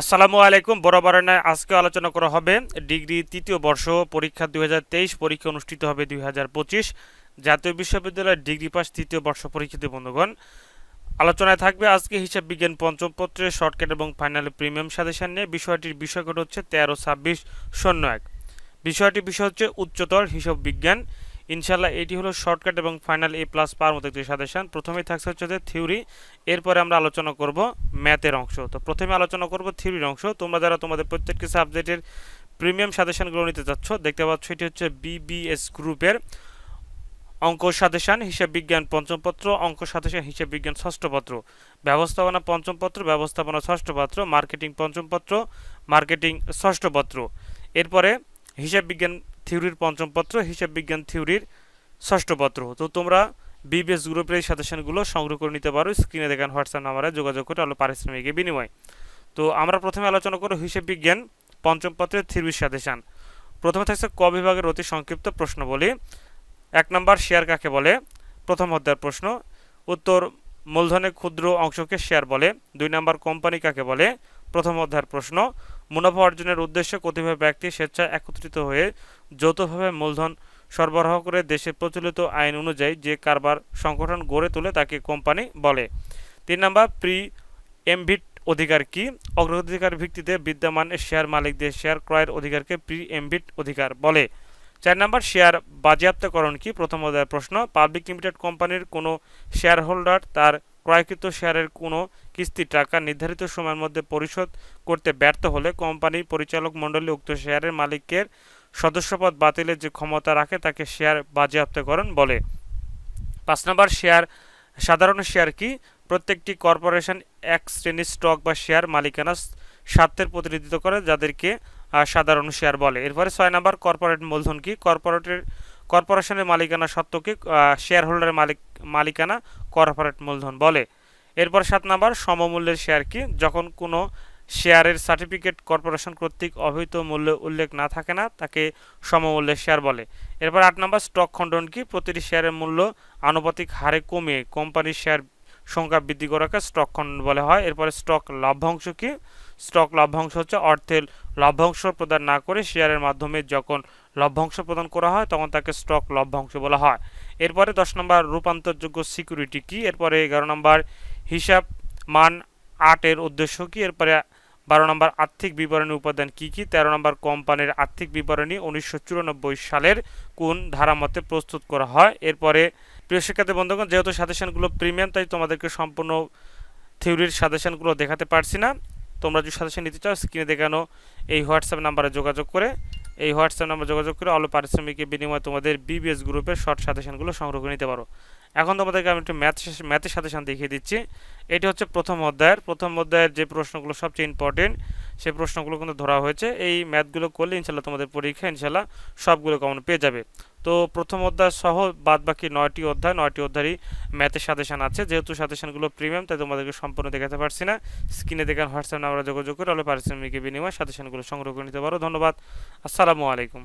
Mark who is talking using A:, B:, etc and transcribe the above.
A: আসসালামু আলাইকুম। বরাবরের ন্যায় আজকে আলোচনা করা হবে ডিগ্রি তৃতীয় বর্ষ পরীক্ষা দুই হাজার তেইশ পরীক্ষা অনুষ্ঠিত হবে দুই হাজার পঁচিশ জাতীয় বিশ্ববিদ্যালয়ের ডিগ্রি পাস তৃতীয় বর্ষ পরীক্ষিত বন্ধুগণ। আলোচনায় থাকবে আজকে হিসাব বিজ্ঞান পঞ্চম পত্রের শর্টকাট এবং ফাইনাল প্রিমিয়াম সাজেশন নিয়ে। বিষয়টির বিষয়কট হচ্ছে তেরো ছাব্বিশ শূন্য এক। বিষয়টির বিষয় হচ্ছে উচ্চতর হিসাব বিজ্ঞান। ইনশাল্লাহ এটি হলো শর্টকাট এবং ফাইনাল এ প্লাস পাওয়ার মতো একটি সাজেশন। প্রথমেই থাকছে হচ্ছে যে থিওরি, এরপরে আমরা আলোচনা করব ম্যাথের অংশ। তো প্রথমে আলোচনা করব থিওরির অংশ। তোমরা যারা তোমাদের প্রত্যেকটি সাবজেক্টের প্রিমিয়াম সাজেশনগুলো নিতে চাচ্ছ, দেখতে পাচ্ছ এটি হচ্ছে বিবিএস গ্রুপের অঙ্ক সাজেশন, হিসাব বিজ্ঞান পঞ্চম পত্র, অঙ্ক সাজেশন, হিসাব বিজ্ঞান ষষ্ঠ পত্র। ব্যবস্থাপনা পঞ্চম পত্র, ব্যবস্থাপনা ষষ্ঠ পত্র, মার্কেটিং পঞ্চম পত্র, মার্কেটিং ষষ্ঠ পত্র। এরপরে হিসাব বিজ্ঞান থিওরির পঞ্চম পত্র, হিসাব বিজ্ঞান থিওরির ষষ্ঠ পত্র। তো তোমরা বিবিএস গ্রুপের এই সাজেশনগুলো সংগ্রহ করে নিতে পারো। স্ক্রিনে দেখান হোয়াটসঅ্যাপ নাম্বারে যোগাযোগ করে আলো পারিশ্রমিকের বিনিময়। তো আমরা প্রথমে আলোচনা করো হিসাব বিজ্ঞান, পঞ্চম পত্রের থিওরির সাজেশন প্রথমে থাকছে ক বিভাগের অতি সংক্ষিপ্ত প্রশ্ন বলি। এক নম্বর শেয়ার কাকে বলে? প্রথম অধ্যায়ের প্রশ্ন। উত্তর, মূলধনের ক্ষুদ্র অংশকে শেয়ার বলে। দুই নম্বর কোম্পানি কাকে বলে? প্রথম অধ্যায়ের প্রশ্ন। মুনাফা অর্জনের উদ্দেশ্যে কতিপয় ব্যক্তি স্বেচ্ছায় একত্রিত হয়ে যৌথভাবে মূলধন সরবরাহ করে দেশে প্রচলিত আইন অনুযায়ী যে কারবার সংগঠন গড়ে তোলে তাকে কোম্পানি বলে। তিন নম্বর প্রি এমভিট অধিকার কি? অগ্রাধিকার ভিত্তিতে বিদ্যমান শেয়ার মালিকদের শেয়ার ক্রয়ের অধিকারকে প্রি এমভিট অধিকার বলে। চার নম্বর, শেয়ার বাজেয়াপ্তকরণ কি? প্রথম প্রশ্ন। পাবলিক লিমিটেড কোম্পানির কোনো শেয়ার হোল্ডার তার ক্রয়কৃত শেয়ারের কোনো কিস্তির টাকা নির্ধারিত সময়ের মধ্যে পরিশোধ করতে ব্যর্থ হলে কোম্পানির পরিচালক মণ্ডলী উক্ত শেয়ারের মালিকের সদস্যপদ বাতিলের যে ক্ষমতা রাখে তাকে শেয়ার বাজেয়াপ্তকরণ বলে। পাঁচ নম্বর শেয়ার, সাধারণ শেয়ার কি? প্রত্যেকটি কর্পোরেশন এক শ্রেণির স্টক বা শেয়ার মালিকানা স্বার্থের প্রতিনিধিত্ব করে যাদেরকে সাধারণ শেয়ার বলে। এরপরে ছয় নম্বর কর্পোরেট মূলধন কি? কর্পোরেটের, কর্পোরেশনের মালিকানা সত্ত্বকে শেয়ার হোল্ডারের মালিক, মালিকানা কর্পোরেট মূলধন বলে। এরপর সাত নম্বর, সমমূল্যের শেয়ার কি? যখন কোনো শেয়ারের সার্টিফিকেট কর্পোরেশন কর্তৃক অবহিত মূল্য উল্লেখ না থাকে না, তাকে সমমূল্যের শেয়ার বলে। এরপর আট নম্বর স্টক খণ্ডন কি? প্রতিটি শেয়ারের মূল্য আনুপাতিক হারে কমে কোম্পানির শেয়ার সংখ্যা বৃদ্ধি করাকে স্টক খণ্ডন বলা হয়। এরপরে স্টক লভ্যাংশ কি? স্টক লভ্যাংশ হচ্ছে অর্থের লভ্যাংশ প্রদান না করে শেয়ারের মাধ্যমে যখন লভ্যাংশ প্রদান করা হয়, তখন তাকে স্টক লভ্যাংশ বলা হয়। এরপরে দশ নম্বর রূপান্তরযোগ্য সিকিউরিটি কি? এরপরে এগারো নম্বর হিসাব মান আটের উদ্দেশ্য কি? এরপরে বারো নম্বর আর্থিক বিবরণী উপাদান কি কি? তেরো নম্বর কোম্পানির আর্থিক বিবরণী উনিশশো চুরানব্বই সালের কোন ধারা মতে প্রস্তুত করা হয়? এরপরে প্রিয় শিক্ষার্থী বন্ধুগণ, যেহেতু সাজেশনগুলো প্রিমিয়াম, তাই তোমাদেরকে সম্পূর্ণ থিওরির সাজেশনগুলো দেখাতে পারছি না। তোমরা যদি সাজেশন নিতে চাও, স্ক্রিনে দেখানো এই হোয়াটসঅ্যাপ নাম্বারে যোগাযোগ করে এই হোয়াটসঅ্যাপ নাম্বার যোগাযোগ করে অল্প পারিশ্রমিকের বিনিময়ে তোমাদের বিবিএস গ্রুপের শর্ট সাজেশনগুলো সংগ্রহ করে নিতে পারো। এখন তোমাদেরকে আমি একটু ম্যাথ ম্যাথের সাজেশন দেখিয়ে দিচ্ছি। এটি হচ্ছে প্রথম অধ্যায়ের। প্রথম অধ্যায়ের যে প্রশ্নগুলো সবচেয়ে ইম্পর্টেন্ট সেই প্রশ্নগুলো কিন্তু ধরা হয়েছে। এই ম্যাথগুলো করলে ইনশাল্লাহ তোমাদের পরীক্ষা ইনশাল্লাহ সবগুলো কমন পেয়ে যাবে। তো প্রথম অধ্যায় সহ বাদ বাকি নয়টি অধ্যায়, নয়টি অধ্যায়ই ম্যাথের সাজেশান আছে। যেহেতু সাজেশানগুলো প্রিমিয়াম তাই তোমাদেরকে সম্পূর্ণ দেখাতে পারছি না। স্ক্রিনে দেখেন হোয়াটসঅ্যাপ নাম্বারে যোগাযোগ করে হলে পারিশ্রমিকের বিনিময়ে সাজেশানগুলো সংগ্রহ করে নিতে পারো। ধন্যবাদ। আসসালামু আলাইকুম।